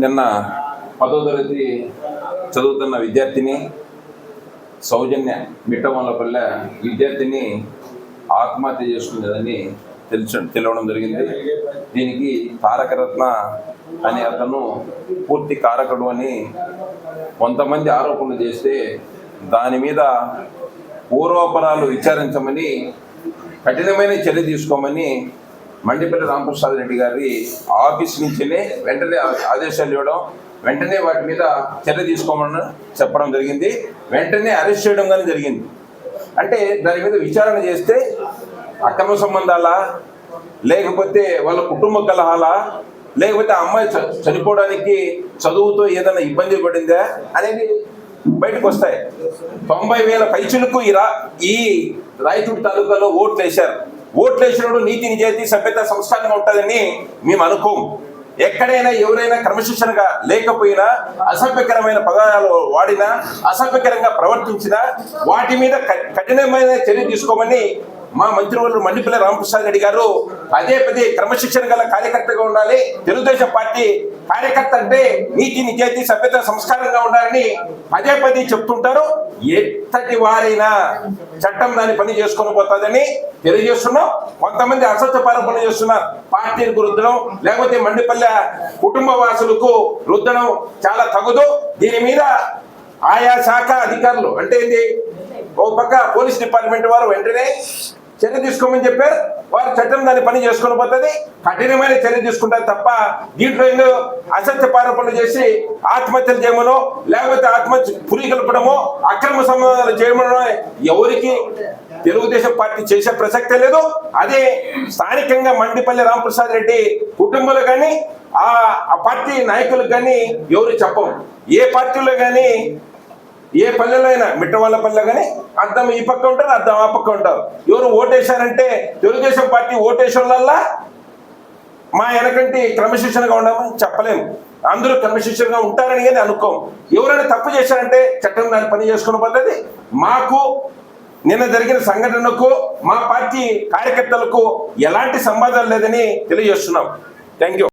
నిన్న పదో తరగతి చదువుతున్న విద్యార్థిని సౌజన్య మిట్టమల్లపల్లె విద్యార్థిని ఆత్మహత్య చేసుకునేదని తెలిసి తెలవడం జరిగింది. దీనికి తారకరత్న అనే అతను పూర్తి కారకుడు అని కొంతమంది ఆరోపణలు చేస్తే దాని మీద పూర్వపరాలు విచారించమని కఠినమైన చర్య తీసుకోమని మండిపల్లి రామప్రసాద్ రెడ్డి గారి ఆఫీస్ నుంచినే వెంటనే ఆదేశాలు ఇవ్వడం వెంటనే వాటి మీద చర్య తీసుకోమని చెప్పడం జరిగింది. వెంటనే అరెస్ట్ చేయడం కానీ జరిగింది. అంటే దాని మీద విచారణ చేస్తే అక్రమ సంబంధాలా లేకపోతే వాళ్ళ కుటుంబ కలహాలా లేకపోతే ఆ అమ్మాయి చనిపోవడానికి చదువుతో ఏదైనా ఇబ్బంది పడిందా అనేది బయటకు వస్తాయి. తొంభై వేల పైచులకు ఈ రా ఈ రాయచూడు తాలూకాలో ఓట్లు వేశారు. ఓట్లేసినప్పుడు నీతి నిజాయితీ సభ్యత సంస్థానంగా ఉంటుందని మేము అనుకోం. ఎక్కడైనా ఎవరైనా క్రమశిక్షణగా లేకపోయినా అసభ్యకరమైన పదాలు వాడినా అసభ్యకరంగా ప్రవర్తించినా వాటి మీద కఠినమైన చర్య తీసుకోమని మా మంత్రివర్యులు మండిపల్లి రామప్రసాద్ రెడ్డి గారు పదే పదే క్రమశిక్షణ గల కార్యకర్తగా ఉండాలి. తెలుగుదేశం పార్టీ కార్యకర్త అంటే నీతి నిజాయితీ సభ్యత సంస్కారంగా ఉండాలని పదే పదే చెప్తుంటారు. ఎంతటి వారైనా చట్టం దాని పని చేసుకొని పోతుందని తెలియజేస్తున్నాం. కొంతమంది అసత్య పనులు చేస్తున్నారు. పార్టీలకు రుద్దడం లేకపోతే మండిపల్లె కుటుంబ వాసులకు రుద్దడం చాలా తగుదు. దీని మీద ఆయా శాఖ అధికారులు అంటే ఏంటి ఓ పక్క పోలీస్ డిపార్ట్మెంట్ వారు వెంటనే చర్య తీసుకోమని చెప్పారు. వారు చట్టం దాన్ని పని చేసుకుని పోతుంది. కఠినమైన చర్య తీసుకుంటారు తప్ప దీంట్లో ఏదో అసత్య పారోపణలు చేసి ఆత్మహత్యలు చేయమనో లేకపోతే ఆత్మహత్య పురి కలపడమో అక్రమ సంబంధాలు చేయమనో ఎవరికి తెలుగుదేశం పార్టీ చేసే ప్రసక్తే లేదు. అదే స్థానికంగా మండిపల్లి రామప్రసాద్ రెడ్డి కుటుంబాలు కానీ ఆ ఆ పార్టీ నాయకులకు కానీ ఎవరు చెప్పం. ఏ పార్టీలో కానీ ఏ పల్లెలో అయినా మిట్టవాళ్ళ పల్లె కానీ అర్థం ఈ పక్క ఉంటారు అర్థం ఆ పక్క ఉంటారు ఎవరు ఓటేశారంటే తెలుగుదేశం పార్టీ ఓటేషన్లల్లా మా వెనకంటి క్రమశిక్షణగా ఉండమని చెప్పలేము. అందరూ క్రమశిక్షణగా ఉంటారని కానీ అనుకోం ఎవరైనా తప్పు చేశారంటే చట్టం దాని పని చేసుకున్న పద్ధతి మాకు నిన్న జరిగిన సంఘటనకు మా పార్టీ కార్యకర్తలకు ఎలాంటి సంబంధం లేదని తెలియజేస్తున్నాం. Thank you